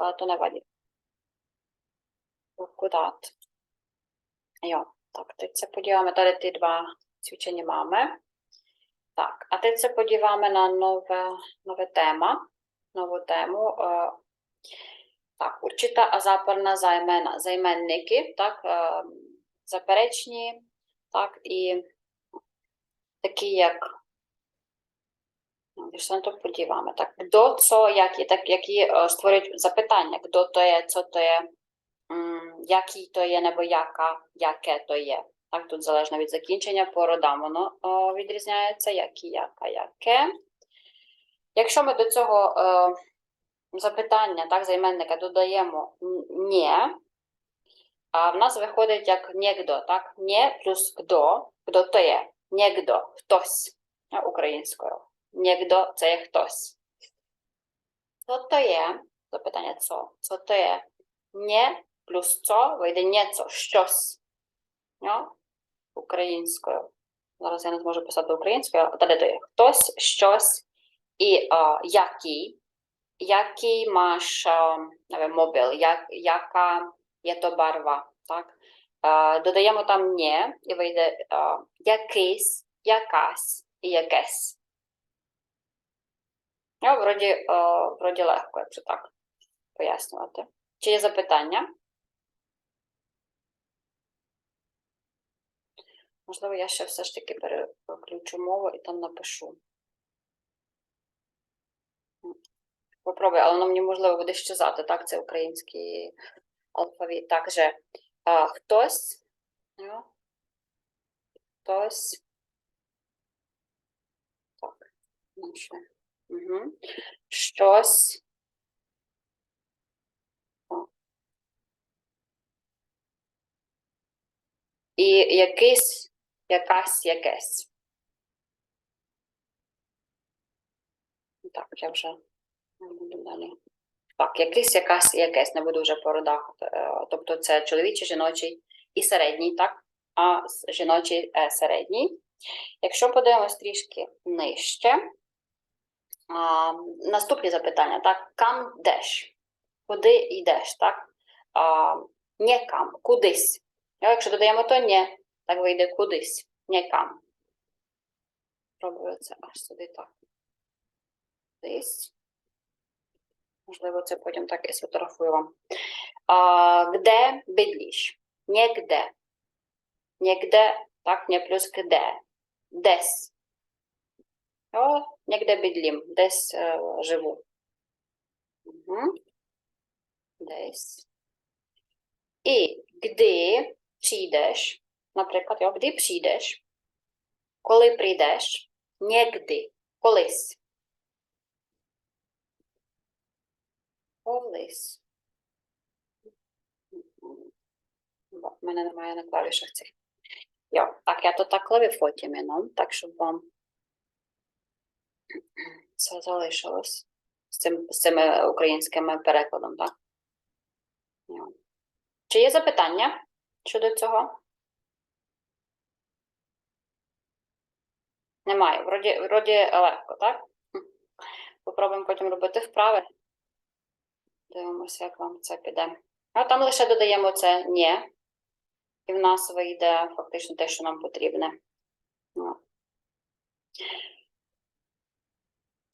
ale to nevadí. Ruku dát. Jo, tak teď se podíváme, tady ty dva cvičení máme. Tak a teď se podíváme na nové, nové téma, novou tému. Eh, tak určitá a záporná zajména, zajménníky, tak eh, zapereční, tak i taky jak як, то подіваємо, так, хто, co, які, так, які створюють запитання, хто то є, co то є, який то є, nebo яка, яке то є. Так, тут залежно від закінчення по родам воно о, відрізняється, які, яка, яке. Якщо ми до цього е, запитання, так, займенника додаємо н- «нє», а в нас виходить як «нєгдо», так? «Нє» плюс «гдо», «гдо» то є «нєгдо», «хтось» українською. «Нєгдо» – це є «хтось». «Що то є?» Запитання «цо». «Цо то є?» «Нє» плюс «цо» вийде «нєцо», «щось». Ну, Українською. Зараз я не зможу писати українською, а тоді то є «хтось», «щось» і а, «який». Який маєш мобіл, як, яка є то барва, так? Додаємо там «нє» і вийде якийсь, якась і якесь. Ну, вроді, е, вроді легко, якщо так пояснювати. Чи є запитання? Можливо, я ще все ж таки переключу мову і там напишу. Попробую, але воно мені можливо буде щезати, так? Це український алфавіт. Також е, хтось, ну, хтось. Так, ну ще. Угу. Щось. І якийсь, якась, якесь. Так, я вже не буду далі. Так, якийсь, якась, якесь, не буду вже по родах. е, Тобто це чоловічий, жіночий і середній, так? А жіночий е, середній. Якщо подивимось трішки нижче, а, наступні запитання, так? Кам деш? Куди йдеш, так? А, нєкам, кудись. А якщо додаємо то «нє», так вийде кудись, нєкам. Пробую це аж сюди так. Кудись. Можливо, це потім так і сфотографую вам. А, где бедліш? Нігде. Нігде, так, не плюс где. Десь. Нігде бедлім. Десь е, живу. Угу. Десь. І кди прийдеш, наприклад, йо, кди прийдеш, коли прийдеш, нігди, колись. Колись. Бо в мене немає на клавішах цих. Йо, так, я то так клаві фотім, ну, так, щоб вам це залишилось з, цим, з цими українськими перекладом, так? Чи є запитання щодо цього? Немає. Вроді, вроді легко, так? Попробуємо потім робити вправи. Дивимося, як вам це піде. А там лише додаємо це «нє», і в нас вийде фактично те, що нам потрібне.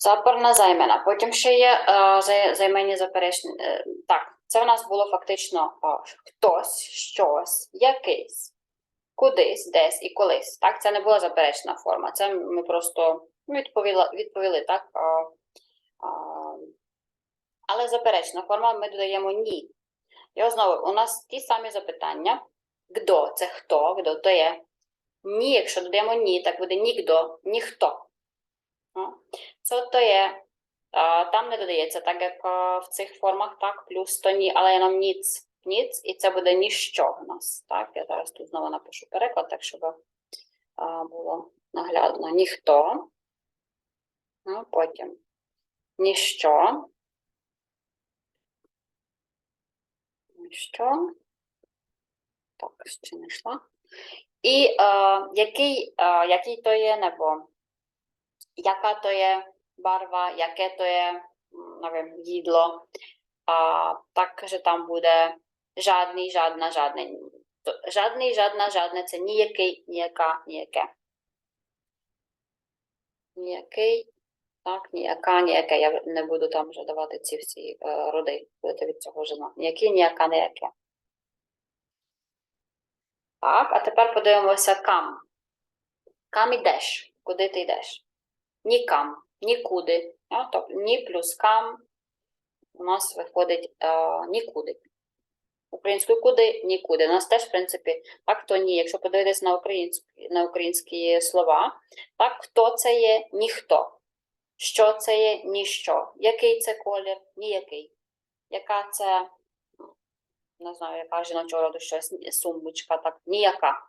Запорна займена. Потім ще є е, зай- займенні заперечні. Е, так, це в нас було фактично о, хтось, щось, якийсь, кудись, десь і колись. Так, це не була заперечна форма. Це ми просто ну, відповіли, відповіли так. А, а, але заперечна форма ми додаємо ні. І знову у нас ті самі запитання. Гдо це хто, гдо то є. Ні, якщо додаємо ні, так буде нігдо, ніхто. Це то є. Там не додається, так як в цих формах, так, плюс то ні, але нам ніц, ніц, і це буде ніщо в нас. Так, я зараз тут знову напишу переклад, так щоб було наглядно. Ніхто. Ну, потім ніщо. Ніщо. Так, ще не йшла. І е, який, е, який то є небо? То є барва, яке то є м, не wiem, їдло? a так, že tam bude žádný, žádná, žádné. To, žádný, žádná, žádné, це ніякий, ніяка, ніяке. Ніякий, так, ніяка, ніяке. Я не буду там вже давати ці всі е, роди, будете від цього жена. Ніякий, ніяка, ніяке. Так, а тепер подивимося кам. Кам ідеш. Куди ти йдеш? Нікам, нікуди. А, тобто ні плюс кам у нас виходить е, нікуди. Українською куди нікуди. У нас теж, в принципі, так, то ні. Якщо подивитись на українські, на українські слова, так, хто це є ніхто. Що це є ніщо. Який це колір? Ніякий. Яка це, ну, не знаю, яка жіночого роду щось, сумбочка, так, ніяка.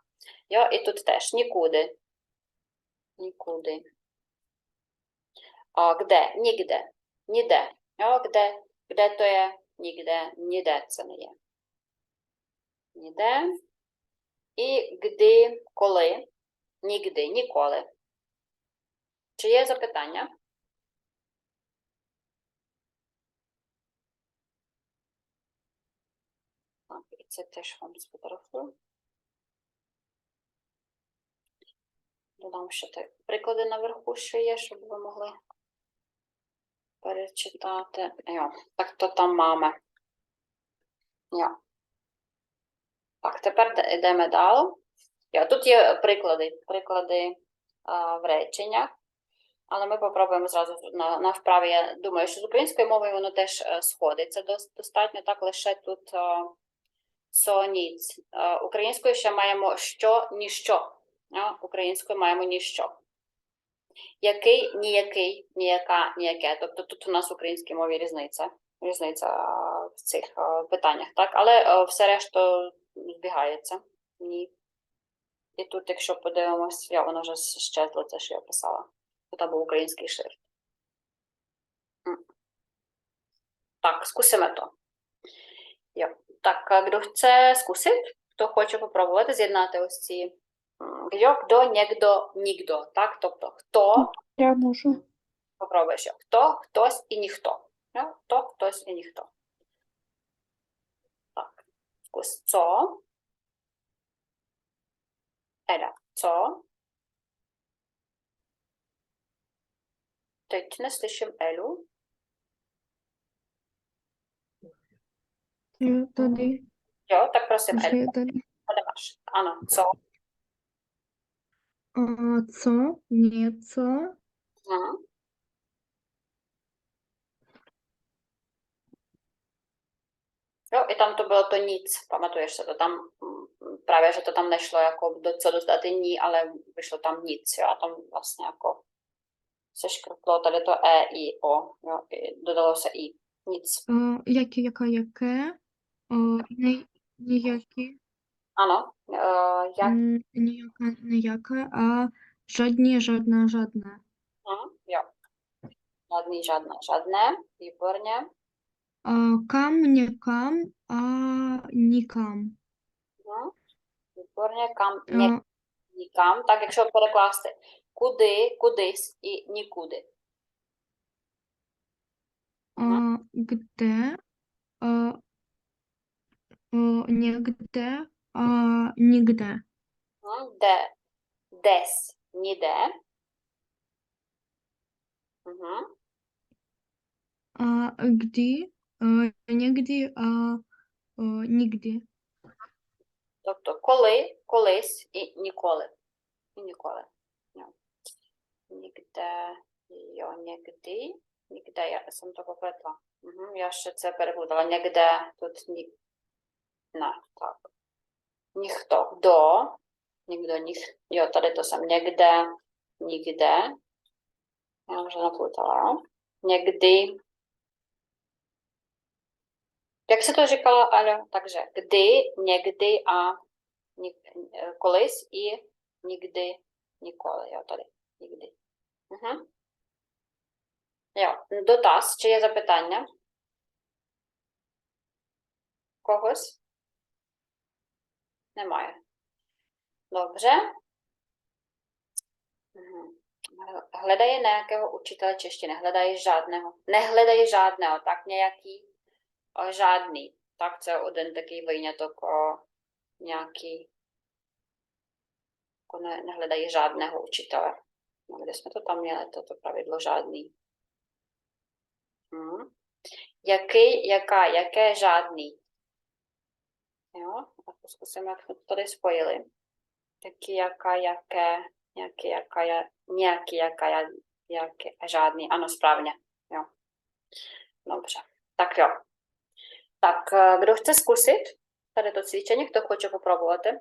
Йо, і тут теж нікуди. Нікуди. А, где? Нігде. Ніде. Йо, где? Де то є? Нігде. Ніде це не є. Ніде. І где, коли? Нігде, ніколи. Чи є запитання? Так, і це теж вам сфотографую. Додам ще те приклади наверху, що є, щоб ви могли перечитати. Йо, так то там мами. Йо. Так, тепер де- йдемо далі. Йо, тут є приклади, приклади а, в реченнях, але ми попробуємо зразу на, на вправі. Я думаю, що з українською мовою воно теж е, сходиться достатньо, так лише тут а, со ніц. Е, Українською ще маємо що, ніщо. Українською маємо ніщо. Який, ніякий, ніяка, ніяке. Тобто тут у нас в українській мові різниця. Різниця в цих питаннях, так? Але все решта збігається. Ні. І тут, якщо подивимось, я воно вже щезло, це що я писала. Тут був український шрифт. Так, скусимо то. Tak a kdo chce zkusit, хоче попробувати з'єднати ось ці kdo, někdo, nikdo, так? Тобто хто, Я можу. попробуєш, його. хто, хтось і ніхто. Ja? Хто, хтось і ніхто. Так, зкус. Co? Еля, co? Teď neslyším Elu. Я далі. Jo, tak prosím, Elu, máš. Ano, co? A co? Něco? No. Jo, i tam to bylo to nic, pamatuješ se to tam, mm, právě, že to tam nešlo jako do, co dostat ní, ale vyšlo tam nic, jo, a tam vlastně jako se škrtlo tady to E, I, O, jo, i, dodalo se I, nic. O, jaký, jaká, jaké? O, nej, nějaký. Ano, uh, jak, М, Ніяка, ніяке. А жодні, жодна, жодне. mhm, jo, žádný, žádné, žádné, výborně, А, кам, нікам, а нікам. mhm, výborně, kam, А, ně, nikam, tak якщо перекласти, куди, кудись і нікуди. а, где? А, а, нігде, а нігде. Де, десь, ніде. Mhm. А, где? А, нігде, а, а нігде. Тобто коли, колись і ніколи. І ніколи. Нігде, йо, нігде. Нігде, я сам то попитала. Угу, я ще це переплутала. Нігде, тут ні. Не, так. Ніхто. До. Ніхто, ніх. Йо, tady to jsem někde, nikde. Já вже наплутала, jo. Někdy. Jak se to říkala, Aля? Takže kdy, někdy a ні, е, колись і нігди, ніколи. Я tady. Нігди. Угу. Йо. Дотаз. Чи є запитання? Когось? Немає. Dobře. Мгм. Hledají nějakého učitele češtiny. Hledají žádného. Nehledají žádného. Tak nějaký. а, жадний. Так, це один такий виняток, а, ніякий. Ako ne, nehledají žádného učitele. No, kde jsme to tam měli, toto pravidlo žádný. Hmm. Jaký, jaká, jaké žádný. Jo, a to zkusíme, jak jsme to tady spojili. Jaký, jaká, jaké, nějaký, jaká, je, nějaký, jaká, ja- jaké, žádný. Ano, správně. Jo. Dobře. Tak jo. Tak, eh, kdo chce zkusit tady to cvičení, kdo chce popробувати?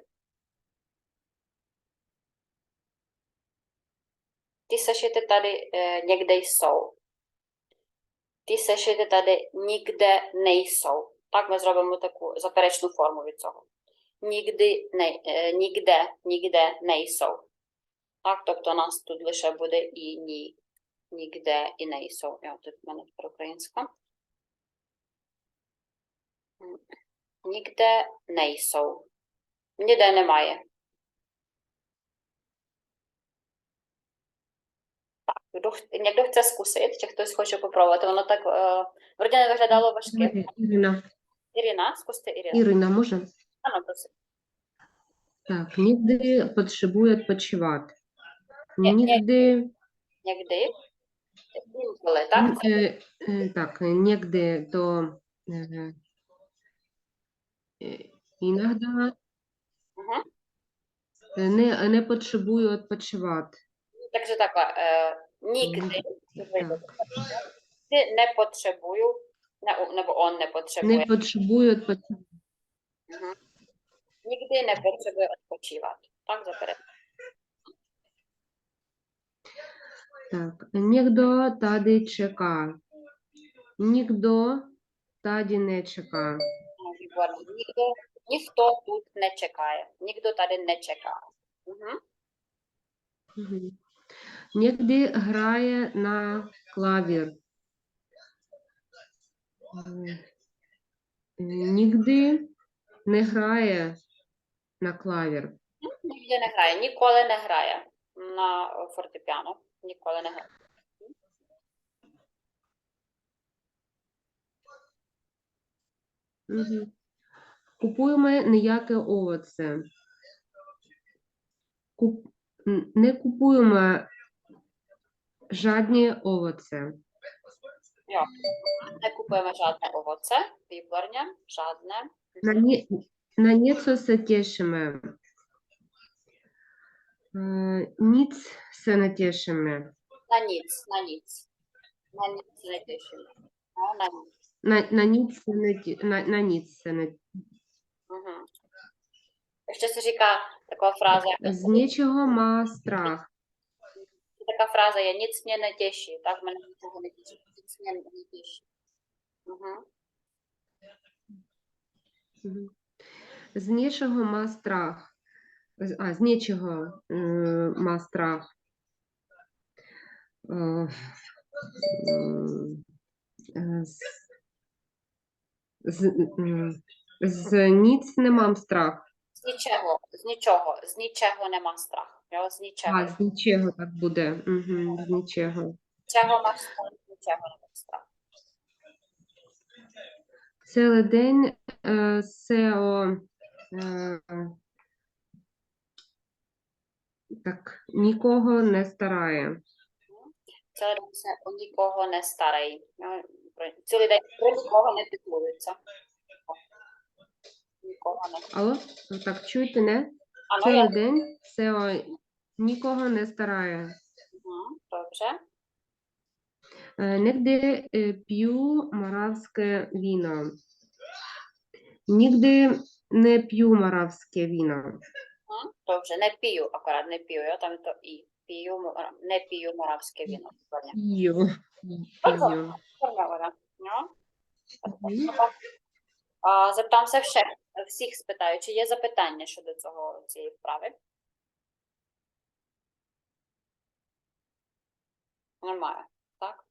Ty sešity tady eh, někde jsou. Ty sešity tady nikde nejsou. Tak ми зробимо таку заперечну форму від цього. Не, е, нігде, нігде nejsou. Так, тобто у нас тут лише буде і ні, нігде і nejsou. Я тут в мене тепер українська. Нігде nejsou. Ніде немає. Někdo chce zkusit, či ktoś хоче попробувати? Воно так е, вроді не виглядало. Давайте, Ірина, Ірина, скусти Ірина. Ірина, може? Просить. Так, нігде потребує відпочивати. Ні, ні. Нігде, Нігде. Інколи, так? н- е, е, так, нігде то е, е, іноді Угу. не, не потребує відпочивати. Takže takhle, е, нігде Так, Nikdy nepotřebuju, ne, nebo on nepotřebuje. не потребує відпочивати. Mhm. Nikdy nepotřebuje odpočívat. Tak zabere. Так, ніхто tady чекає. Ніхто tady не výborně. Nikdo, nikdo тут не чекає. Nikdo tady nečeká. Mhm. Мгм. Нігде грає на клавір. Е, Нігде не грає на клавір. Nikdy nehraje. Nikoли не грає на фортепіано. Ніколи не грає. Мгм. Купуємо ніяке овоце. Куп... Не купуємо жодні овоце. Не купуємо жодне овоце. Výborně. Žádné. На, не... на ніцо се тішимо. Е, Ніц се nic. Na nic. Na nic se netěším. No, na. На, на ніц се не на, на ніц се не Mhm. Ještě se říká taková fráze, З нічого ма страх. Така фраза є ніц мене не тіші, так мене нічого не тішить, ніц мене не тіші. Угу. Мгм. З нічого ма страх. А, з нічого е, ма страх. Е, е, з, з, з ніц не мам страх. З нічого, з нічого, з нічого нема страх. З нічого. А, з нічого так буде. Угу, з нічого. З чого страх, з нічого нема страх. Цілий день е, е, так, нікого не старає. Цілий день нікого не про- Цілий день про нікого не піклується. Нікого не Алло, так чуєте, не? А, ну, Цілий я... день сео нікого не старає. Угу. Добре. Е, Нігде е, п'ю моравське віно. Нігде не п'ю моравське віно. Добре, не пію, акурат не пію, йо, там то і. Мора- не пію моравське віно. П'ю. П'ю. Ну, Запитамося ще всіх спитаю, чи є запитання щодо цього цієї вправи? Немає, так?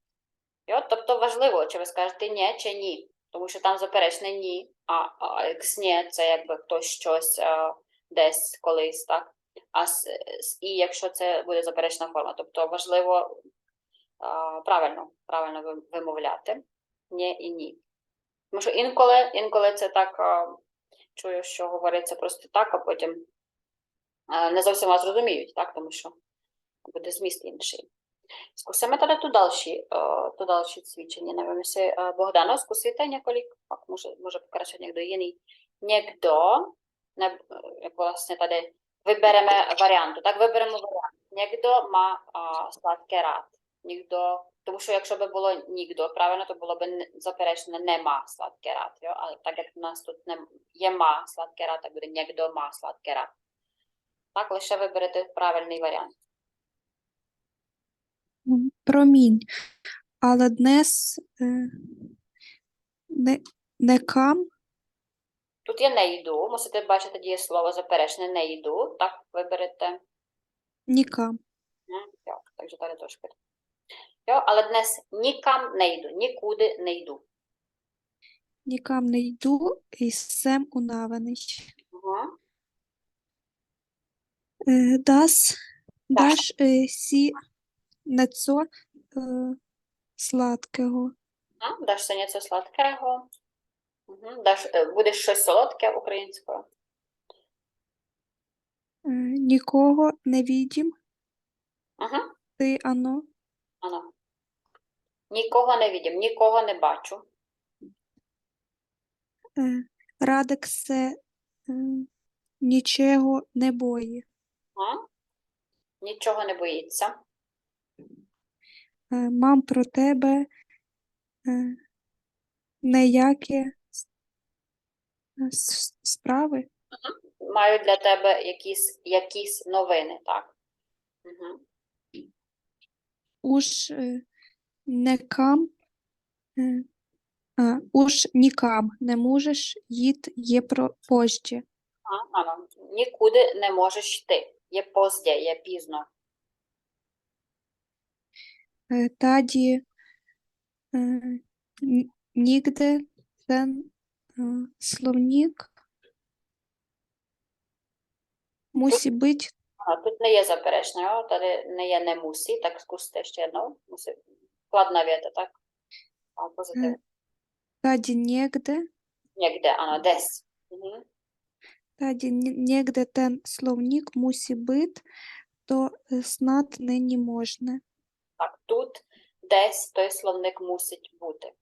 І от, тобто важливо, чи ви скажете ні чи ні, тому що там заперечне ні, а, а екс ні це якби хтось щось а, десь колись, так? А с, с і якщо це буде заперечна форма, тобто важливо а, правильно, правильно вимовляти ні і ні. Тому що інколи, інколи це так а, чую, що говориться просто так, а потім а, не зовсім вас розуміють, так? Тому що буде зміст інший. Zkusíme tady tu další, uh, to další cvičení. Nevím, jestli uh, Bohdano, zkusíte několik, pak může, může pokračovat někdo jiný. Někdo, ne, jako vlastně tady vybereme variantu, tak vybereme variantu. Někdo má uh, sladké rád, někdo, тому що якщо би було нігдо, правильно, то було б не- заперечне нема сладке рад, йо? але так як у нас тут не, є ма сладке рад, так буде нігдо ма сладке рад. Так, лише виберете правильний варіант. Промінь. Але днес е, не, не кам, Тут є не йду, мусите бачити дієслово заперечне не йду, так виберете. нікам. М, йо, Takže tady trošku. Jo, ale dnes nikam nejdu, nikudy nejdu. Нікам не йду і сем унавений. Угу. Е, Дас, даш е, сі нецо е, сладкого. А, даш něco сладкого. Угу. Даш, е, будеш щось солодке українською. Е, Нікого не відім, Угу. ти ано. Ано. Нікого не відім, нікого не бачу. Е, Радик се е, нічого не бої. А? Нічого не боїться. Е, Мам про тебе е, неякі справи. Маю для тебе якісь, якісь новини, так? Угу. Уж е, не кам, е, а, уж нікам не можеш їд є про позже. А, ано. Нікуди не можеш йти. Є поздє, є пізно. Е, Таді е, нігде ten е, словник мусі бути А, тут не є заперечне, о, tady не є не мусі, так скусите ще одну. Мусі. Складна віта, так? А, позитив. Е. таді нігде, Нігде, ано, десь. Угу. таді нігде ten словник мусі бути, то е, знат нині можна. Так, тут десь той словник мусить бути.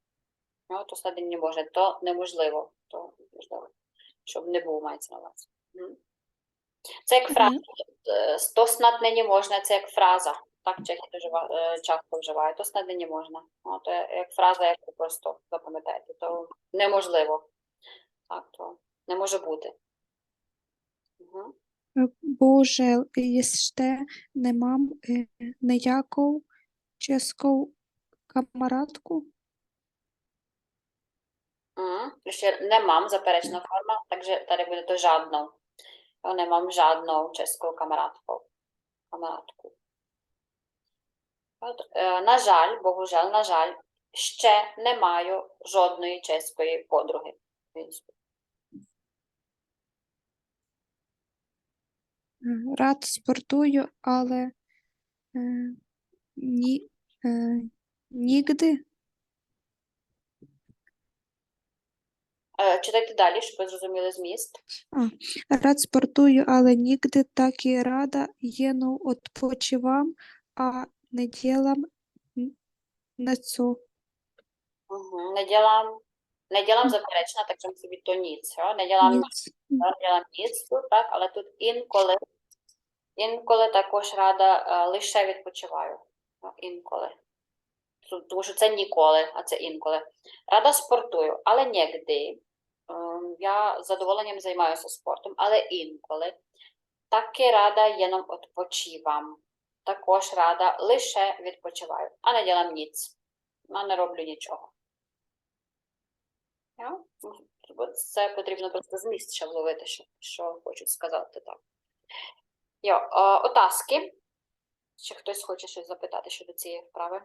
Ну, то снади не може, то неможливо, то можливо, щоб не був мається на увазі. Це як фраза. Е, То снад нині можна, це як фраза. Так, чехи дуже е, часто вживають. То снад нині можна. Ну, то як фраза, яку просто запам'ятаєте, то неможливо. Так, то не може бути. Угу. Е, Боже, єсте не мам камарадку. Угу. Ще не мам заперечна форма, takže tady буде to žádnou. Jo, nemám žádnou českou kamarádku. kamarádku. На жаль, bohužel, на жаль, ще не маю жодної чеської подруги. Рад спортую, але е, ні, е, Е, Читайте далі, щоб ви зрозуміли зміст. рад спортую, але нігде так і рада єну odpočívám, а не ділам н- не цо. Угу. Не ділам, не ділам заперечна, так що мусить то ніц. Jo? Не ділам Ніц. ділам ніц тут, так, але тут інколи, інколи також рада е, лише відпочиваю. Інколи. Тому що це ніколи, а це інколи. Рада спортую, але нігде. Ем, Я з задоволенням займаюся спортом, але інколи. Таки рада єном відпочивам. Також рада лише відпочиваю, а не ділам ніц. А не роблю нічого. Це потрібно просто зміст ще вловити, що, що хочуть сказати так. Е, отаски. Чи хтось хоче щось запитати щодо цієї вправи?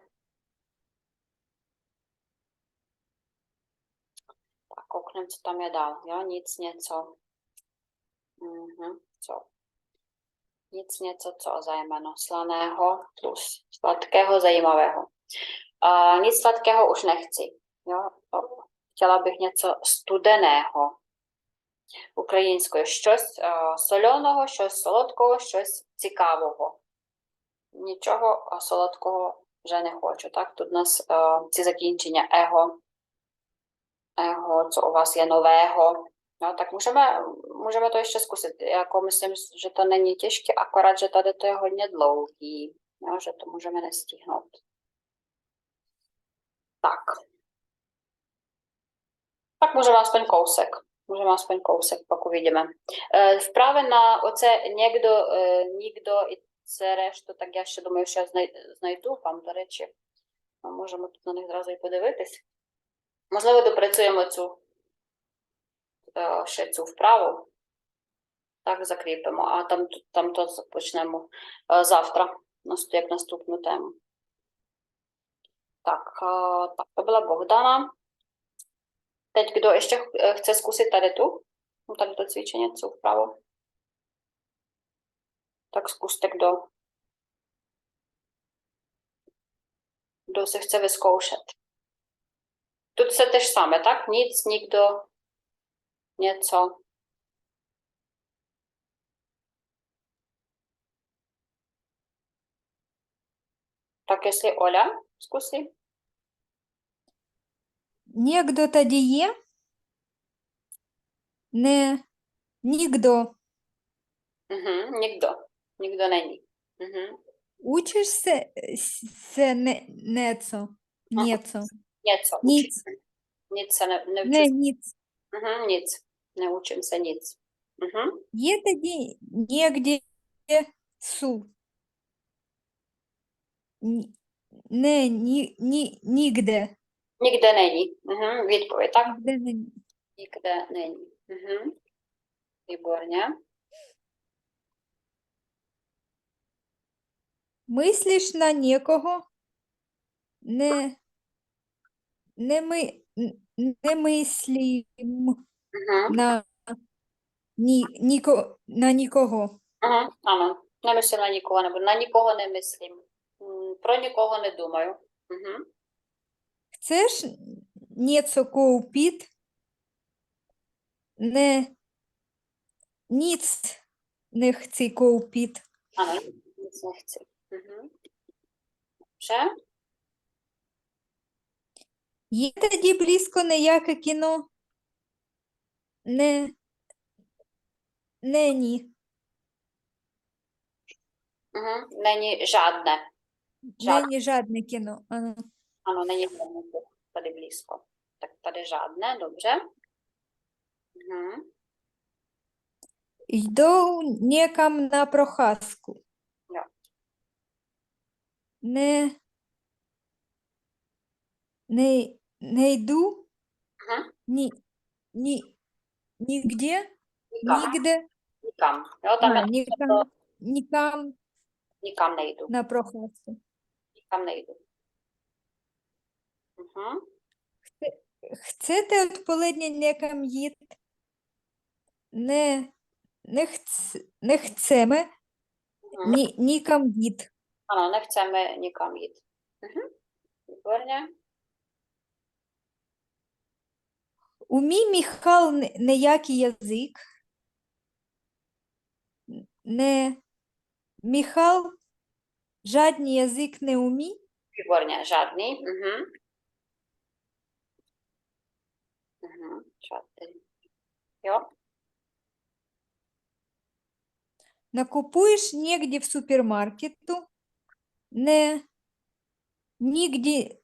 Tak, koukneme, co tam je dál. Jo, nic něco. Mhm, co? Nic něco, co zajmeno. Slaného plus sladkého, zajímavého. A nic sladkého už nechci. Jo, Хотіла б něco студеného. Українською щось е, соляного, щось солодкого, щось цікавого. Нічого е, солодкого вже не хочу. Так? Тут у нас е, ці закінчення его. Его, co u vás je nového. No, tak můžeme, můžeme to ještě zkusit. Jako myslím, že to není těžké, akorát, že tady to je hodně dlouhý. Jo, že to můžeme nestihnout. Tak. Tak můžeme aspoň kousek. Můžeme aspoň kousek, pak uvidíme. Е, Вправи на оце někdo, е, nikdo це решту, так я ще думаю, що я знайду вам, до речі. Ми можемо тут на них зразу і подивитись. Можливо, допрацюємо цю е, ще цю вправу. Так, закріпимо, а там, там то почнемо е, завтра, як наступну тему. Так, е, так, to byla Богдана. Teď kdo ještě ch- chce zkusit tady tu? Tady to cvičení. Tak zkuste, kdo. Kdo se chce vyzkoušet. Тут все те ж саме, так? Ніц, нікdo, něco. Так, если Оля, зкуси. Нігдо тоді є? Не, нігдо. Угу, нікdo. Нікdo není. Угу. Учишся се не, нецо, нецо. Něco. Ніц, Nic se ne, не neučím. ніц. Угу, nic. Neučím se nic. Угу. Є тоді нігде су. Ні- Не, ні, ні, нігде. Nikde není. Угу. Відповідь, так? Нігде не- Nikde není. Угу. Výborně. Мислиш на нікого? Не, не ми, не мислім Угу. на, ні, ніко, на нікого. Угу. Ano. Nemyslím na nikoho, nebo na nikoho nemyslím. М, Про нікого не думаю. Угу. Chceš něco koupit? Ne, nic nechci koupit. Ano, nic nechci. Угу. Dobře. Є тоді близько ніяке кіно? Не, не, ні. Угу. Není žádné. Žádné. Нині жадне кіно. Ано. Ano, není žádné tady blízko. Tak tady žádné, dobře. Угу. Йду некам на прохаску. Не, не, не йду Угу. ні, ні, нігде, Nikam. нігде, Nikam. Jo, tam а, je нікам, нікам nikam nejdu. на прохаску. Nikam nejdu. Угу. Chcete odpoledne někam jít? Ne, nechc, nechceme Mhm. ni, nikam jít. Ano, nechceme nikam jít. Mhm. Výborně. Умій Михал не- неякий язик? Не, Михал жадний язик не умій? Výborně, žádný. Mhm. Mhm. Žádný. Jo. Накупуєш негде в супермаркету? Не, нігде,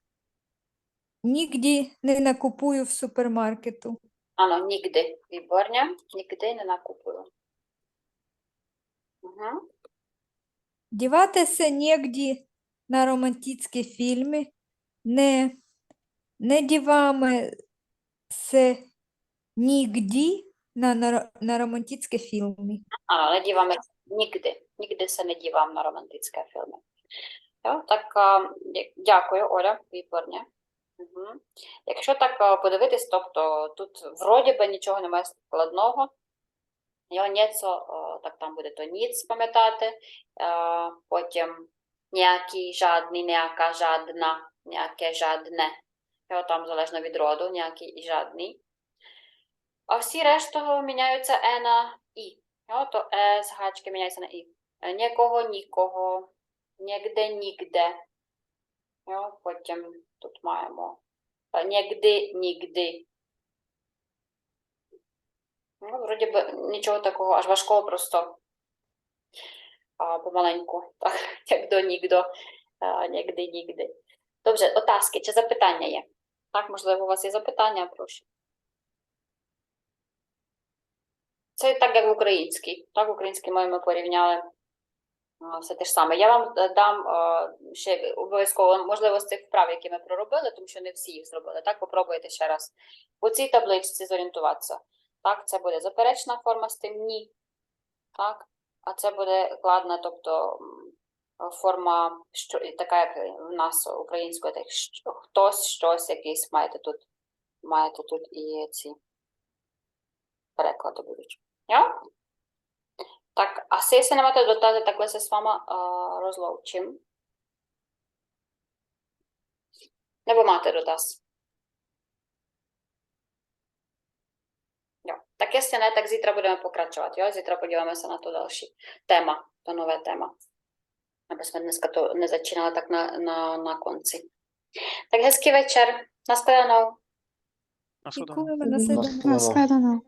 нігде не накупую в супермаркету. Ano, nikdy. Výborně. Nikdy nenakupuju. Mhm. Діватися негде на романтичні фільми, не, не дівами се нігде на, на, на романтичні фільми. Ano, nedíváme se nikdy. Nikdy se nedívám na romantické filmy. Jo, так дякую, Оля, výborně. Угу. Якщо так подивитись, тобто тут вроді би нічого немає складного. Його ніцо, так там буде то ніц пам'ятати, потім ніякий, жадний, ніяка, жадна, ніяке, жадне. Jo, там залежно від роду, ніякий і жадний. А всі решта міняються е на і. То е з гачки міняється на і. Е, Нікого, нікого. Нігде, нігде. Jo, потім тут маємо нігде, нігди. Ну, вроді би нічого такого аж важкого, просто а, помаленьку, так, як до нігдо, а, нігди, нігди. Добре, отаски чи запитання є? Так, можливо, у вас є запитання, прошу. Це так, як в українській. Так, в українській ми порівняли все те ж саме. Я вам е, дам ще обов'язково, можливо, з цих вправ, які ми проробили, тому що не всі їх зробили. Так, попробуйте ще раз у цій табличці зорієнтуватися. Так, це буде заперечна форма з тим ні. Так, а це буде кладна, тобто форма, що, така, як в нас українською, так, що, хтось, щось, якийсь маєте тут, маєте тут і ці переклади будуть. Ja? Tak asi, jestli nemáte dotazy, takhle se s váma uh, rozloučím. Nebo máte dotaz? Jo, tak jestli ne, tak zítra budeme pokračovat, jo? Zítra podíváme se na to další téma, to nové téma. Aby jsme dneska to nezačínali tak na, na, na konci. Tak hezký večer, nashledanou. Děkujeme, nashledanou.